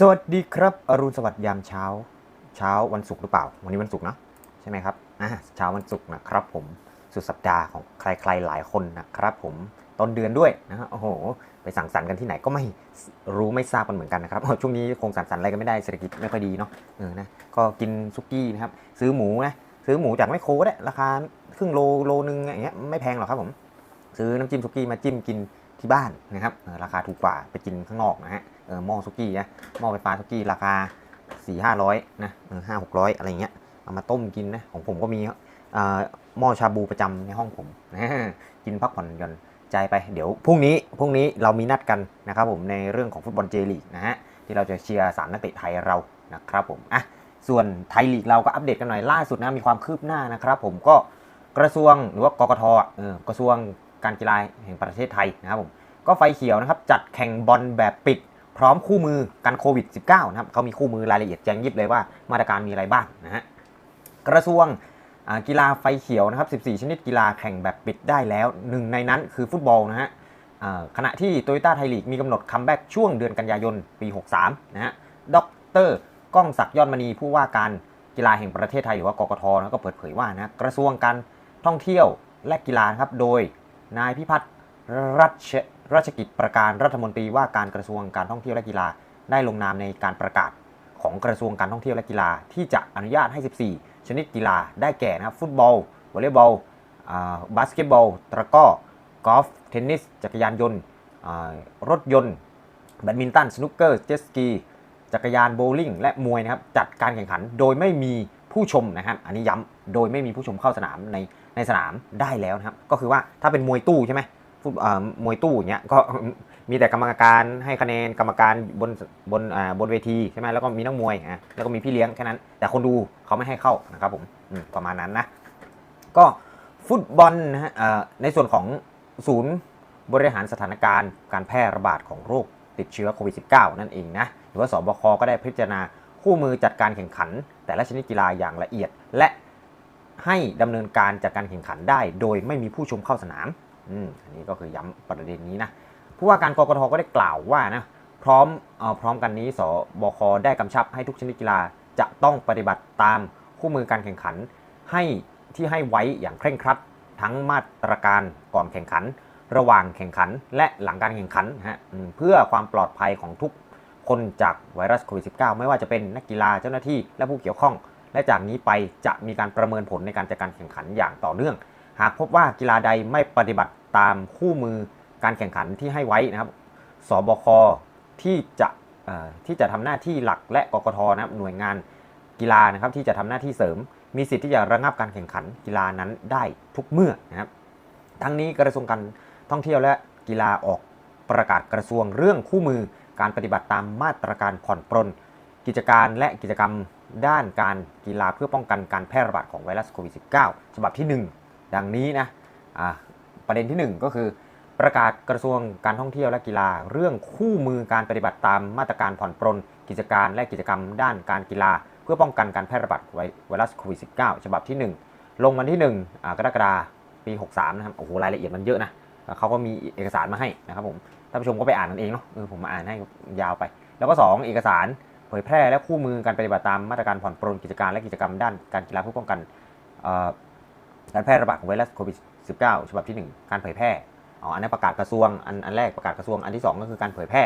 สวัสดีครับ อรุณสวัสดิ์ยามเช้า เช้าวันศุกร์หรือเปล่า วันนี้วันศุกร์เนอะใช่ไหมครับอ่าเช้าวันศุกร์นะครับผมสุดสัปดาห์ของใครๆหลายคนนะครับผมต้นเดือนด้วยนะฮะโอ้โห ไปสั่งสรรค์กันที่ไหนก็ไม่รู้ไม่ทราบกันเหมือนกันนะครับช่วงนี้คงสั่งสรรค์อะไรกันไม่ได้เศรษฐกิจไม่ค่อยดีเนาะเออนะก็กินซุกี้นะครับซื้อหมูนะซื้อหมูจากแมโครได้ราคาครึ่งโลโลนึงอย่างเงี้ยไม่แพงหรอกครับผม ซื้อน้ำจิ้มซุกี้มาจิ้มกิน ที่บ้านนะครับราคาถูกกว่าไปกินข้างนอกนะฮะหม้อซุกี้นะหม้อไฟฟ้าซุกี้ราคา4 5 0 0นะห้าหกร้อยอะไรเงี้ยเอามาต้มกินนะของผมก็มีอ่อหม้อชาบูประจำในห้องผมนะกินพักผ่อนหย่อนใจไปเดี๋ยวพรุ่งนี้พรุ่งนี้เรามีนัดกันนะครับผมในเรื่องของฟุตบอลเจลีกนะฮะที่เราจะเชียร์สามนักเตะไทยเรานะครับผมอะส่วนไทยลีกเราก็อัปเดตกันหน่อยล่าสุดนะมีความคืบหน้านะครับผมก็กระทรวงหรือว่ากกทอะเออกระทรวง การกีฬาแห่งประเทศไทยนะครับผมก็ไฟเขียวนะครับจัดแข่งบอลแบบปิดพร้อมคู่มือกันโควิด -19 นะครับเขามีคู่มือรายละเอียดแจ้งยิบเลยว่ามาตรการมีอะไรบ้างนะฮะกระทรวงกีฬาไฟเขียวนะครับ 14 ชนิดกีฬาแข่งแบบปิดได้แล้วหนึ่งในนั้นคือฟุตบอลนะฮะขณะที่โตโยต้าไทยลีกมีกำหนดคัมแบ็กช่วงเดือนกันยายนปี 63 นะฮะดรก้องศักดิ์ยอดมณีผู้ว่าการกีฬาแห่งประเทศไทยหรือว่ากกทนะก็เปิดเผยว่านะกระทรวงการท่องเที่ยวและกีฬาครับโดย นายพิพัฒน์รัชราชกิจประการรัฐมนตรีว่าการกระทรวงการท่องเที่ยวและกีฬา ได้ลงนามในการประกาศของกระทรวงการท่องเที่ยวและกีฬา ที่จะอนุญาตให้ 14 ชนิดกีฬาได้แก่นะครับฟุตบอลวอลเลย์บอลบาสเกตบอลตะก้อกอล์ฟเทนนิส จักรยานยนต์รถยนต์แบดมินตันสนุกเกอร์เจ็ตสกีจักรยานโบว์ลิ่งและมวยนะครับจัดการแข่งขันโดยไม่มี ผู้ชมนะครับอันนี้ย้ำโดยไม่มีผู้ชมเข้าสนามในในสนามได้แล้วนะครับ ก็คือว่าถ้าเป็นมวยตู้ใช่ไหมฟุตอ่ามวยตู้อย่างเงี้ยก็มีแต่กรรมการให้คะแนนกรรมการบนบนอ่าบนเวทีใช่ไหมแล้วก็มีนักมวยอะแล้วก็มีพี่เลี้ยงแค่นั้น แต่คนดูเขาไม่ให้เข้านะครับผมประมาณนั้นนะ ก็ฟุตบอลนะฮะเอ่อในส่วนของศูนย์บริหารสถานการณ์การแพร่ระบาดของโรคติดเชื้อโควิด -19 นั่นเองนะ หรือว่าสบคก็ได้พิจารณา คู่มือจัดการแข่งขัน แต่ละชนิดกีฬาอย่างละเอียด และให้ดำเนินการจัดการแข่งขันได้ โดยไม่มีผู้ชมเข้าสนามอืมอันนี้ก็คือย้ำประเด็นนี้นะผู้ว่าการกรกทก็ได้กล่าวว่านะพร้อมเออพร้อมกันนี้สบคได้กำชับให้ทุกชนิดกีฬาจะต้องปฏิบัติตามคู่มือการแข่งขัน ให้ที่ให้ไว้อย่างเคร่งครัด ทั้งมาตรการก่อนแข่งขัน ระหว่างแข่งขันและหลังการแข่งขันฮะเพื่อความปลอดภัยของทุก คนจากไวรัสโควิด -19 ไม่ว่าจะเป็นนักกีฬาเจ้าหน้าที่และผู้เกี่ยวข้อง และจากนี้ไปจะมีการประเมินผลในการจัดการแข่งขันอย่างต่อเนื่อง หากพบว่ากีฬาใดไม่ปฏิบัติตามคู่มือการแข่งขันที่ให้ไว้นะครับ สบคที่จะที่จะทำหน้าที่หลักและกกทนะครับหน่วยงานกีฬานะครับที่จะทำหน้าที่เสริม มีสิทธิ์ที่จะระงับการแข่งขันกีฬานั้นได้ทุกเมื่อนะครับ ทั้งนี้กระทรวงการท่องเที่ยวและกีฬาออกประกาศกระทรวงเรื่องคู่มือ การปฏิบัติตามมาตรการผ่อนปรนกิจการและกิจกรรมด้านการกีฬาเพื่อป้องกันการแพร่ระบาดของไวรัสโควิด -19 ฉบับที่ 1 ดังนี้นะอ่าประเด็นที่ 1 ก็คือประกาศกระทรวงการท่องเที่ยวและกีฬา เรื่องคู่มือการปฏิบัติตามมาตรการผ่อนปรนกิจการและกิจกรรมด้านการกีฬา เพื่อป้องกันการแพร่ระบาดไวรัสโควิด -19 ฉบับที่ 1 ลงวันที่1อ่ากรกฎาคมปี 63 นะครับ โอ้โห รายละเอียดมันเยอะนะ เขาก็มีเอกสารมาให้นะครับผมท่านผู้ชมก็ไปอ่านกันเองเนาะเออผมมาอ่านให้ยาวไป แล้วก็ 2 เอกสารเผยแพร่และคู่มือการปฏิบัติตามมาตรการผ่อนปรนกิจการและกิจกรรมด้านการกีฬาเพื่อป้องกันการแพร่ระบาดของไวรัสโควิด -19 ฉบับที่ 1 การเผยแพร่อ๋ออันนี้ประกาศกระทรวงอันอันแรกประกาศกระทรวงอันที่ 2 ก็คือการเผยแพร่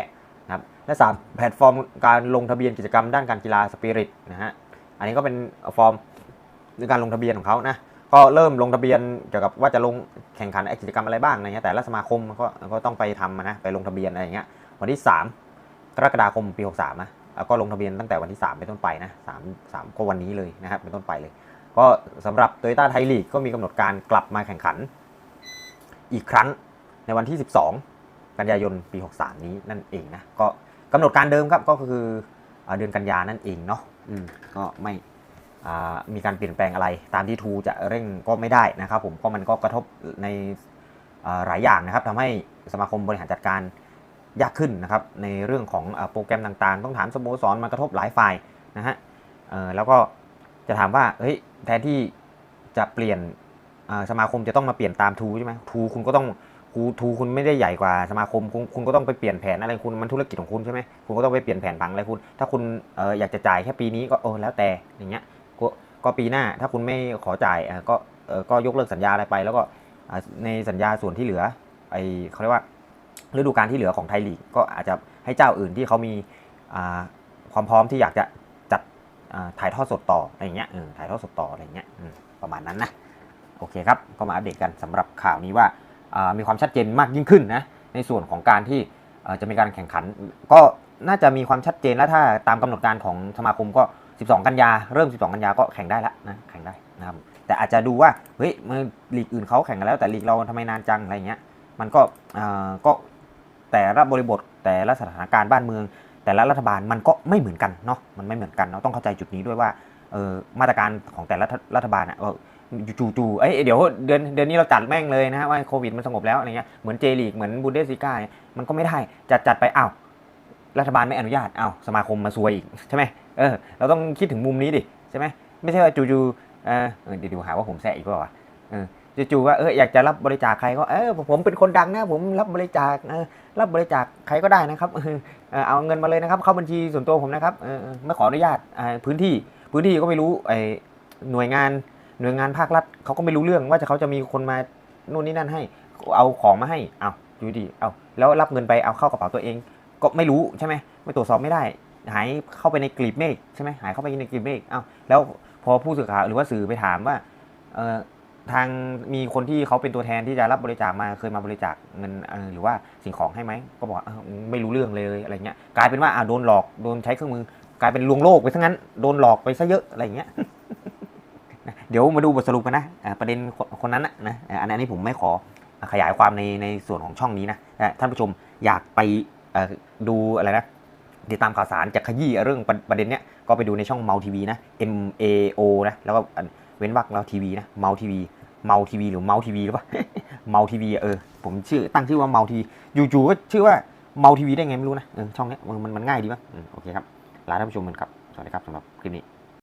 นะครับและ 3 แพลตฟอร์มการลงทะเบียนกิจกรรมด้านการกีฬาสปิริตนะฮะอันนี้ก็เป็นฟอร์มในการลงทะเบียนของเขานะ ก็เริ่มลงทะเบียนเกี่ยวกับว่าจะลงแข่งขันกิจกรรมอะไรบ้างอะไรเงี้ยแต่ละสมาคมก็ก็ต้องไปทำนะไปลงทะเบียนอะไรอย่างเงี้ยวันที่ 3 กรกฎาคมปี 63นะแล้วก็ลงทะเบียนตั้งแต่วันที่ 3 เป็นต้นไปนะ3 3ก็วันนี้เลยนะครับเป็นต้นไปเลย ก็สำหรับโตโยต้าไทยลีกก็มีกำหนดการกลับมาแข่งขัน อีกครั้งในวันที่ 12 กันยายนปี 63 นี้นั่นเองนะก็กำหนดการเดิมครับก็คือเดือนกันยานั่นเองเนาะอืมก็ไม่ มีการเปลี่ยนแปลงอะไร ตามที่ทูจะเร่งก็ไม่ได้นะครับผมก็มันก็กระทบในหลายอย่างนะครับทำให้สมาคมบริหารจัดการยากขึ้นนะครับในเรื่องของอโปรแกรมต่างๆ ต้องถามสโมสรมากระทบหลายฝ่ายนะฮะแล้วก็จะถามว่าเฮ้ยแทนที่จะเปลี่ยนสมาคมจะต้องมาเปลี่ยนตามทูใช่ไหมทูคุณก็ต้องทูทูคุณไม่ได้ใหญ่กว่าสมาคมคุณคุณก็ต้องไปเปลี่ยนแผนอะไรคุณมันธุรกิจของคุณใช่ไหมคุณก็ต้องไปเปลี่ยนแผนผังอะไรคุณ ถ้าคุณอออยากจะจ่ายแค่ปีนี้ก็เออแล้วแต่อย่างเงี้ย ก็ก็ปีหน้าถ้าคุณไม่ขอจ่ายก็ก็ยกเลิกสัญญาอะไรไป แล้วก็ในสัญญาส่วนที่เหลือไอเขาเรียกว่าฤดูกาลที่เหลือของไทยลีกก็อาจจะให้เจ้าอื่นที่เขามีความพร้อมที่อยากจะจัดถ่ายทอดสดต่ออะไรอย่างเงี้ยถ่ายทอดสดต่ออะไรอย่างเงี้ยประมาณนั้นนะโอเคครับก็มาอัปเดตกันสำหรับข่าวนี้ว่ามีความชัดเจนมากยิ่งขึ้นนะในส่วนของการที่จะมีการแข่งขัน ก็น่าจะมีความชัดเจนแล้วถ้าตามกำหนดการของสมาคมก็ 12 กันยาเริ่ม 12 กันยาก็แข่งได้แล้วนะแข่งได้นะครับแต่อาจจะดูว่าเฮ้ยมือลีกอื่นเขาแข่งกันแล้ว แต่ลีกเราทำไมนานจังอะไรเงี้ยมันก็อ่าก็แต่ละบริบทแต่ละสถานการณ์บ้านเมือง แต่ละรัฐบาลมันก็ไม่เหมือนกันเนาะมันไม่เหมือนกันเราต้องเข้าใจจุดนี้ด้วยว่ามาตรการของแต่ละรัฐบาลอะเออจู่ๆเอ้ยเดี๋ยวเดือนเดือนนี้เราจัดแม่งเลยนะฮะว่าโควิดมันสงบแล้วอะไรเงี้ยเหมือนเจลีกเหมือนบูเดสซิก้าเนี่ยมันก็ไม่ได้จัดจัดไปอ้าวรัฐบาลไม่อนุญาตอ้าวสมาคมมาซวยอีกใช่ไหม เออเราต้องคิดถึงมุมนี้ดิใช่ไหมไม่ใช่ว่าจู่ๆเออเดี๋ยวหาว่าผมแซะอีกเปล่าเออจู่ๆว่าเอออยากจะรับบริจาคใครก็เออผมเป็นคนดังนะผมรับบริจาคเออรับบริจาคใครก็ได้นะครับเออเอาเงินมาเลยนะครับเข้าบัญชีส่วนตัวผมนะครับเออไม่ขออนุญาตพื้นที่พื้นที่ก็ไม่รู้ไอหน่วยงานหน่วยงานภาครัฐเขาก็ไม่รู้เรื่องว่าจะเขาจะมีคนมานู่นนี่นั่นให้ เอาของมาให้เอาอยู่ดีเอาแล้วรับเงินไปเอาเข้ากระเป๋าตัวเอง ก็ไม่รู้ใช่ไหมไม่ตรวจสอบไม่ได้ หายเข้าไปในกลีบเมฆใช่ไหมหายเข้าไปในกลีบเมฆเอาแล้วพอผู้สื่อข่าวหรือว่าสื่อไปถามว่าเออทางมีคนที่เขาเป็นตัวแทนที่จะรับบริจาคมาเคยมาบริจาคเงินหรือว่าสิ่งของให้ไหมก็บอกอไม่รู้เรื่องเลยอะไรเงี้ยกลายเป็นว่าอ่าโดนหลอกโดนใช้เครื่องมือกลายเป็นลวงโลกไปซะงั้นโดนหลอกไปซะเยอะอะไรเงี้ยเดี๋ยวมาดูบทสรุปกันนะประเด็นคนนั้นนะอันนี้ผมไม่ขอขยายความในในส่วนของช่องนี้นะท่านผู้ชมอยากไปดูอะไรนะ ติดตามข่าวสารจากขยี้เรื่องประประเด็นเนี้ยก็ไปดูในช่องเมาทีวีนะ M A O นะแล้วก็เว้นวรรคแล้วทีวีนะเมาทีวีเมาทีวีหรือเมาทีวีหรือเปล่าเมาทีวีเออผมชื่อตั้งชื่อว่าเมาทีอยู่ๆก็ชื่อว่าเมาทีวีได้ไงไม่รู้นะออช่องเนี้ยมันมันง่ายดีมั้ยอืมโอเคครับลาท่านผู้ชมกันครับสวัสดีครับสำหรับคลิปนี้